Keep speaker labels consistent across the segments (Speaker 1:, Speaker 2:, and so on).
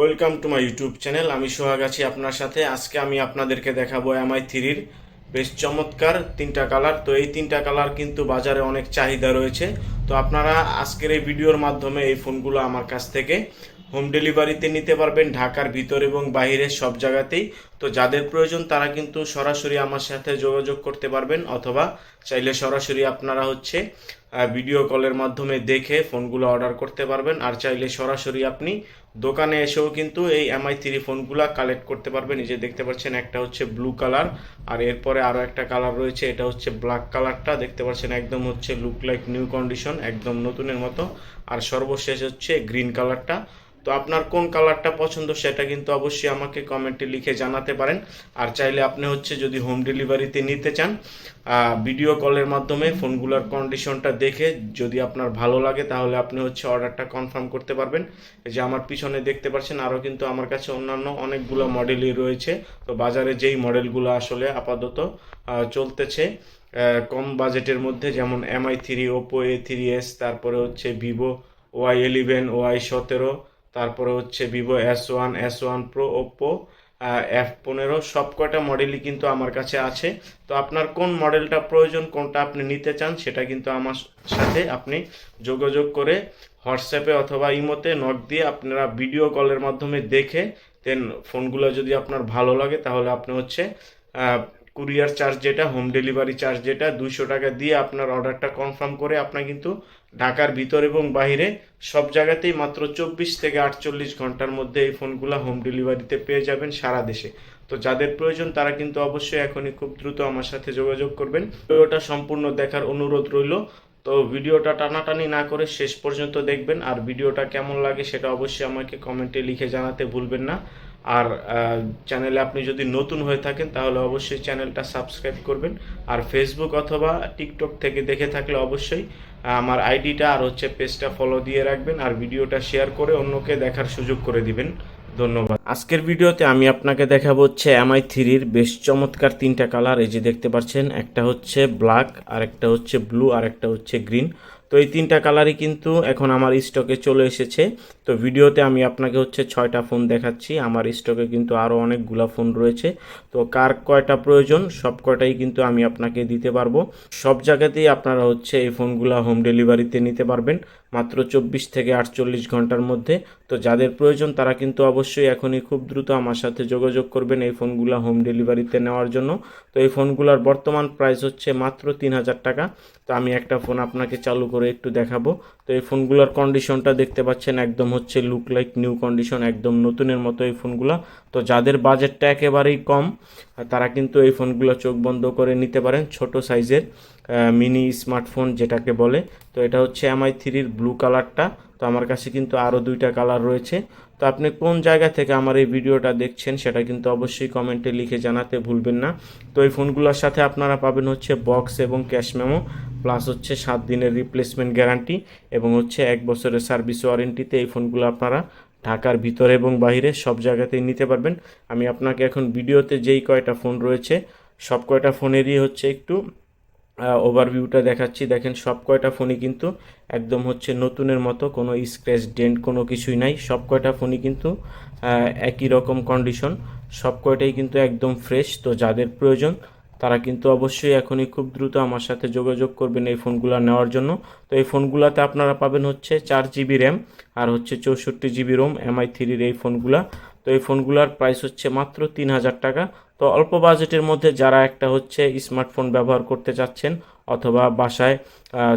Speaker 1: Welcome to my YouTube channel. আমি সোহাগ আছি আপনার সাথে। আজকে আমি আপনাদেরকে দেখাবো এমআই থ্রির বেশ চমৎকার তিনটা কালার। তো এই তিনটা কালার কিন্তু বাজারে অনেক চাহিদা রয়েছে। তো আপনারা আজকের এই ভিডিওর মাধ্যমে এই ফোনগুলো আমার কাছ থেকে হোম ডেলিভারিতে নিতে পারবেন, ঢাকার ভিতর এবং বাইরে সব জায়গাতেই। তো যাদের প্রয়োজন, তারা কিন্তু সরাসরি আমার সাথে যোগাযোগ করতে পারবেন, অথবা চাইলে সরাসরি আপনারা হচ্ছে ভিডিও কলের মাধ্যমে দেখে ফোনগুলো অর্ডার করতে পারবেন। আর চাইলে সরাসরি আপনি দোকানে এসেও কিন্তু এই এমআই থ্রি ফোনগুলো কালেক্ট করতে পারবেন। নিজে দেখতে পাচ্ছেন, একটা হচ্ছে ব্লু কালার আর এরপরে আরও একটা কালার রয়েছে, এটা হচ্ছে ব্ল্যাক কালারটা দেখতে পাচ্ছেন, একদম হচ্ছে লুক লাইক নিউ কন্ডিশন একদম নতুনের মতো। আর সর্বশেষ হচ্ছে গ্রিন কালারটা তো আপনার কোন কালারটা পছন্দ সেটা কিন্তু অবশ্যই আমাকে কমেন্টে লিখে জানাতে পারেন। আর চাইলে আপনি হচ্ছে যদি হোম ডেলিভারিতে নিতে চান ভিডিও কলের মাধ্যমে ফোনগুলোর কন্ডিশনটা দেখে যদি আপনার ভালো লাগে তাহলে আপনি হচ্ছে অর্ডারটা কনফার্ম করতে পারবেন। যে আমার পিছনে দেখতে পাচ্ছেন, আরও কিন্তু আমার কাছে অন্যান্য অনেকগুলো মডেলই রয়েছে। তো বাজারে যেই মডেলগুলো আসলে আপাতত চলতেছে কম বাজেটের মধ্যে যেমন Mi three Oppo A three S তারপরে হচ্ছে ভিভো ওয়াই ইলেভেন ওয়াই সতেরো তারপরে হচ্ছে Vivo S one S one pro Oppo F পনেরো সব কয়টা মডেলই কিন্তু আমার কাছে আছে। তো আপনার কোন মডেলটা প্রয়োজন, কোনটা আপনি নিতে চান, সেটা কিন্তু আমার সাথে আপনি যোগাযোগ করে হোয়াটসঅ্যাপে অথবা ইমোতে নক দিয়ে আপনারা ভিডিও কলের মাধ্যমে দেখে দেন ফোনগুলো যদি আপনার ভালো লাগে, তাহলে আপনি হচ্ছে কুরিয়ার চার্জ যেটা, হোম ডেলিভারি চার্জ যেটা, দুইশো টাকা দিয়ে আপনার অর্ডারটা কনফার্ম করে আপনার কিন্তু ঢাকার ভিতর এবং বাইরে সব জায়গাতেই মাত্র চব্বিশ থেকে আটচল্লিশ ঘণ্টার মধ্যে এই ফোনগুলো হোম ডেলিভারিতে পেয়ে যাবেন সারা দেশে। তো যাদের প্রয়োজন তারা কিন্তু অবশ্যই এখনই খুব দ্রুত আমার সাথে যোগাযোগ করবেন। ভিডিওটা সম্পূর্ণ দেখার অনুরোধ রইল। তো ভিডিওটা টানাটানি না করে শেষ পর্যন্ত দেখবেন। আর ভিডিওটা কেমন লাগে সেটা অবশ্যই আমাকে কমেন্টে লিখে জানাতে ভুলবেন না। আর চ্যানেলে আপনি যদি নতুন হয়ে থাকেন, তাহলে অবশ্যই চ্যানেলটা সাবস্ক্রাইব করবেন। আর ফেসবুক অথবা টিকটক থেকে দেখে থাকলে অবশ্যই আমার আইডিটা আর হচ্ছে পেজটা ফলো দিয়ে রাখবেন আর ভিডিওটা শেয়ার করে অন্যকে দেখার সুযোগ করে দিবেন। ধন্যবাদ। আজকের ভিডিওতে আমি আপনাকে দেখাবো হচ্ছে এমআই থ্রির বেশ চমৎকার তিনটা কালার এই যে দেখতে পাচ্ছেন, একটা হচ্ছে ব্ল্যাক আর একটা হচ্ছে ব্লু আর একটা হচ্ছে গ্রিন তো এই তিনটা কালারই কিন্তু এখন আমার স্টকে চলে এসেছে। তো ভিডিওতে আমি আপনাকে হচ্ছে ছয়টা ফোন দেখাচ্ছি। আমার স্টকে কিন্তু আরও অনেকগুলা ফোন রয়েছে। তো কার কয়টা প্রয়োজন, সব কয়টাই কিন্তু আমি আপনাকে দিতে পারব। সব জায়গাতেই আপনারা হচ্ছে এই ফোনগুলো হোম ডেলিভারিতে নিতে পারবেন। মাত্র চব্বিশ থেকে আটচল্লিশ ঘণ্টার মধ্যে। তো যাদের প্রয়োজন, তারা কিন্তু অবশ্যই এখনই খুব দ্রুত আমার সাথে যোগাযোগ করবেন এই ফোনগুলো হোম ডেলিভারিতে নেওয়ার জন্য। তো এই ফোনগুলোর বর্তমান প্রাইস হচ্ছে মাত্র তিন হাজার টাকা। তো আমি একটা ফোন আপনাকে চালু করে একটু দেখাবো। তো এই ফোনগুলোর কন্ডিশনটা দেখতে পাচ্ছেন একদম হচ্ছে লুক লাইক নিউ কন্ডিশন একদম নতুনের মতো এই ফোনগুলো। তো যাদের বাজেটটা একেবারেই কম, তারা কিন্তু এই ফোনগুলো চোখ বন্ধ করে নিতে পারেন ছোট সাইজের মিনি স্মার্টফোন যেটাকে বলে। তো এটা হচ্ছে এমআই থ্রির ব্লু কালারটা তো আমার কাছে কিন্তু আরও দুইটা কালার রয়েছে। তো আপনি কোন জায়গা থেকে আমার এই ভিডিওটা দেখছেন সেটা কিন্তু অবশ্যই কমেন্টে লিখে জানাতে ভুলবেন না। তো এই ফোনগুলোর সাথে আপনারা পাবেন হচ্ছে বক্স এবং ক্যাশ মেমো প্লাস হচ্ছে সাত দিনের রিপ্লেসমেন্ট গ্যারান্টি এবং হচ্ছে এক বছরের সার্ভিস ওয়ারেন্টিতে এই ফোনগুলো আপনারা ঢাকার ভিতরে এবং বাইরে সব জায়গাতেই নিতে পারবেন। আমি আপনাকে এখন ভিডিওতে যেই কয়টা ফোন রয়েছে, সব কয়টা ফোনেরই হচ্ছে একটু ওভারভিউটা দেখাচ্ছি। দেখেন সব কয়টা ফোনই কিন্তু একদম হচ্ছে নতুনের মতো, কোনো স্ক্র্যাচ ডেন্ট কোনো কিছুই নাই। সব কয়টা ফোনই কিন্তু একই রকম কন্ডিশন সব কয়টাই কিন্তু একদম ফ্রেশ তো যাদের প্রয়োজন, তারা কিন্তু অবশ্যই এখনই খুব দ্রুত আমার সাথে যোগাযোগ করবেন এই ফোনগুলো নেওয়ার জন্য। তো এই ফোনগুলোতে আপনারা পাবেন হচ্ছে চার জিবি র্যাম আর হচ্ছে চৌষট্টি জিবি রোম এমআই থ্রির এই ফোনগুলা। তো এই ফোনগুলোর প্রাইস হচ্ছে মাত্র তিন হাজার টাকা। তো অল্প বাজেটের মধ্যে যারা একটা হচ্ছে স্মার্টফোন ব্যবহার করতে চাচ্ছেন অথবা বাসায়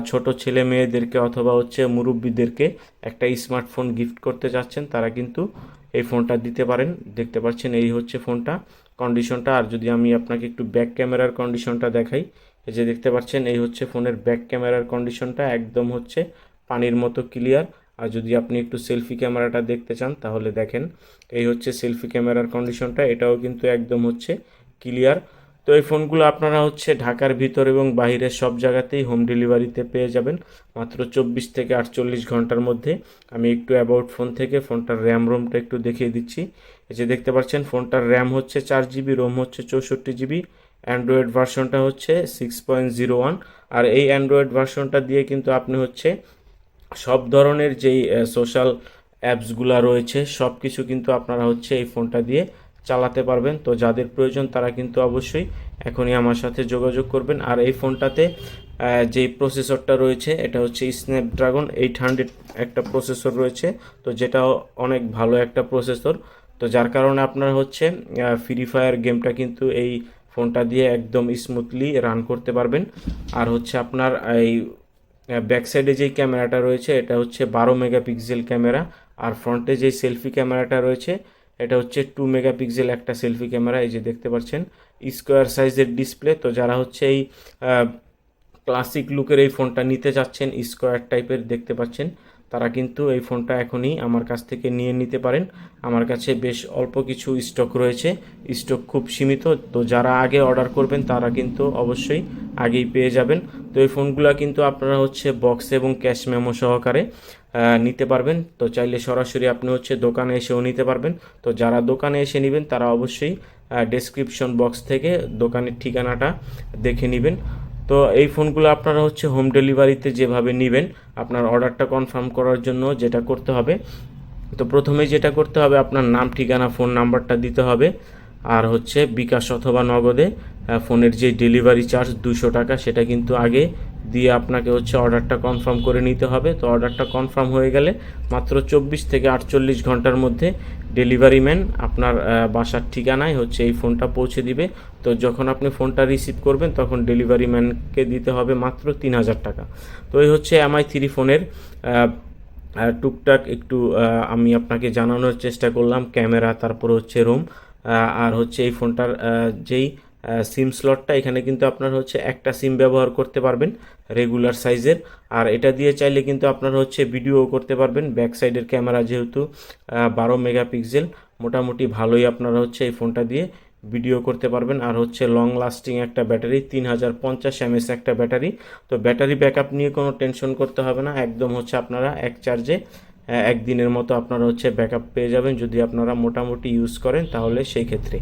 Speaker 1: ছোট ছেলে মেয়েদেরকে অথবা হচ্ছে মুরব্বীদেরকে একটা স্মার্টফোন গিফট করতে চাচ্ছেন, তারা কিন্তু এই ফোনটা দিতে পারেন। দেখতে পাচ্ছেন এই হচ্ছে ফোনটা। কন্ডিশনটা, আর যদি আমি আপনাকে একটু ব্যাক ক্যামেরার কন্ডিশনটা দেখাই, এই যে দেখতে পাচ্ছেন, এই হচ্ছে ফোনের ব্যাক ক্যামেরার কন্ডিশনটা, একদম হচ্ছে পানির মতো ক্লিয়ার। আর যদি আপনি একটু সেলফি ক্যামেরাটা দেখতে চান, তাহলে দেখেন, এই হচ্ছে সেলফি ক্যামেরার কন্ডিশনটা এটাও কিন্তু একদম হচ্ছে ক্লিয়ার তো এই ফোনগুলো আপনারা হচ্ছে ঢাকার ভিতর এবং বাইরের সব জায়গাতেই হোম ডেলিভারিতে পেয়ে যাবেন। মাত্র চব্বিশ থেকে আটচল্লিশ ঘণ্টার মধ্যে আমি একটু অ্যাবাউট ফোন থেকে ফোনটার র্যাম রোমটা একটু দেখিয়ে দিচ্ছি। এই যে দেখতে পাচ্ছেন ফোনটার র্যাম হচ্ছে চার জিবি রোম হচ্ছে চৌষট্টি জিবি অ্যান্ড্রয়েড ভার্সনটা হচ্ছে সিক্স পয়েন্ট জিরো ওয়ান আর এই অ্যান্ড্রয়েড ভার্সনটা দিয়ে কিন্তু আপনি হচ্ছে সব ধরনের যেই সোশ্যাল অ্যাপসগুলো রয়েছে সব কিছু কিন্তু আপনারা হচ্ছে এই ফোনটা দিয়ে চালাতে পারবেন। তো যাদের প্রয়োজন তারা কিন্তু অবশ্যই এখনই আমার সাথে যোগাযোগ করবেন। আর এই ফোনটাতে যেই প্রসেসরটা রয়েছে, এটা হচ্ছে স্ন্যাপড্রাগন এইট হান্ড্রেড একটা প্রসেসর রয়েছে। তো যেটা অনেক ভালো একটা প্রসেসর তো যার কারণে আপনার হচ্ছে ফ্রি ফায়ার গেমটা কিন্তু এই ফোনটা দিয়ে একদম স্মুথলি রান করতে পারবেন। আর হচ্ছে আপনার এই ব্যাক সাইডে যেই ক্যামেরাটা রয়েছে, এটা হচ্ছে বারো মেগাপিক্সেল ক্যামেরা আর ফ্রন্টে যেই সেলফি ক্যামেরাটা রয়েছে, এটা হচ্ছে টু মেগাপিক্সেল একটা সেলফি ক্যামেরা এই যে দেখতে পাচ্ছেন স্কোয়ার সাইজের ডিসপ্লে তো যারা হচ্ছে এই ক্লাসিক লুকের এই ফোনটা নিতে যাচ্ছেন স্কোয়ার টাইপের দেখতে পাচ্ছেন তারা কিন্তু এই ফোনটা এখনই আমার কাছ থেকে নিয়ে নিতে পারেন। আমার কাছে বেশ অল্প কিছু স্টক রয়েছে। স্টক খুব সীমিত, তো যারা আগে অর্ডার করবেন তারা কিন্তু অবশ্যই আগেই পেয়ে যাবেন। তো এই ফোনগুলো কিন্তু আপনারা হচ্ছে বক্স এবং ক্যাশ মেমো সহকারে নিতে পারবেন। তো চাইলে সরাসরি আপনি হচ্ছে দোকানে এসেও নিতে পারবেন। তো যারা দোকানে এসে নেবেন তারা অবশ্যই ডেসক্রিপশন বক্স থেকে দোকানের ঠিকানাটা দেখে নেবেন। তো এই ফোনগুলো আপনারা হচ্ছে হোম ডেলিভারিতে যেভাবে নেবেন, আপনার অর্ডারটা কনফার্ম করার জন্য যেটা করতে হবে। তো প্রথমে যেটা করতে হবে, আপনার নাম, ঠিকানা ফোন নাম্বারটা দিতে হবে। আর হচ্ছে বিকাশ অথবা নগদে ফোনের যে ডেলিভারি চার্জ দুশো টাকা, সেটা কিন্তু আগে দিয়ে আপনাকে হচ্ছে অর্ডারটা কনফার্ম করে নিতে হবে। তো অর্ডারটা কনফার্ম হয়ে গেলে মাত্র চব্বিশ থেকে আটচল্লিশ ঘণ্টার মধ্যে ডেলিভারি ম্যান আপনার বাসার ঠিকানায় হচ্ছে এই ফোনটা পৌঁছে দিবে। তো যখন আপনি ফোনটা রিসিভ করবেন, তখন ডেলিভারি ম্যানকে দিতে হবে মাত্র তিন হাজার টাকা। তো এই হচ্ছে এমআই থ্রি ফোনের টুকটাক একটু আমি আপনাকে জানানোর চেষ্টা করলাম, ক্যামেরা, তারপর হচ্ছে রোম আর হচ্ছে এই ফোনটার যেই সিম স্লটটা এখানে কিন্তু আপনার হচ্ছে একটা সিম ব্যবহার করতে পারবেন রেগুলার সাইজের আর এটা দিয়ে চাইলে কিন্তু আপনার হচ্ছে ভিডিও করতে পারবেন ব্যাক সাইডের ক্যামেরা যেহেতু বারো মেগাপিক্সেল, মোটামুটি ভালোই আপনারা হচ্ছে এই ফোনটা দিয়ে ভিডিও করতে পারবেন। আর হচ্ছে লং লাস্টিং একটা ব্যাটারি, তিন হাজার পঞ্চাশ এমএস একটা ব্যাটারি। তো ব্যাটারি ব্যাকআপ নিয়ে কোনো টেনশন করতে হবে না, একদম হচ্ছে আপনারা এক চার্জে একদিনের মতো আপনারা হচ্ছে ব্যাকআপ পেয়ে যাবেন যদি আপনারা মোটামুটি ইউজ করেন তাহলে সেই ক্ষেত্রে।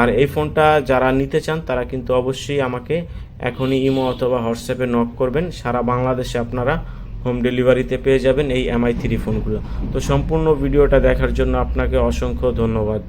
Speaker 1: আর এই ফোনটা যারা নিতে চান, তারা কিন্তু অবশ্যই আমাকে এখনই ইমো অথবা হোয়াটসঅ্যাপে নক করবেন। সারা বাংলাদেশে আপনারা হোম ডেলিভারিতে পেয়ে যাবেন এই এমআই থ্রি ফোনগুলো তো সম্পূর্ণ ভিডিওটা দেখার জন্য আপনাকে অসংখ্য ধন্যবাদ।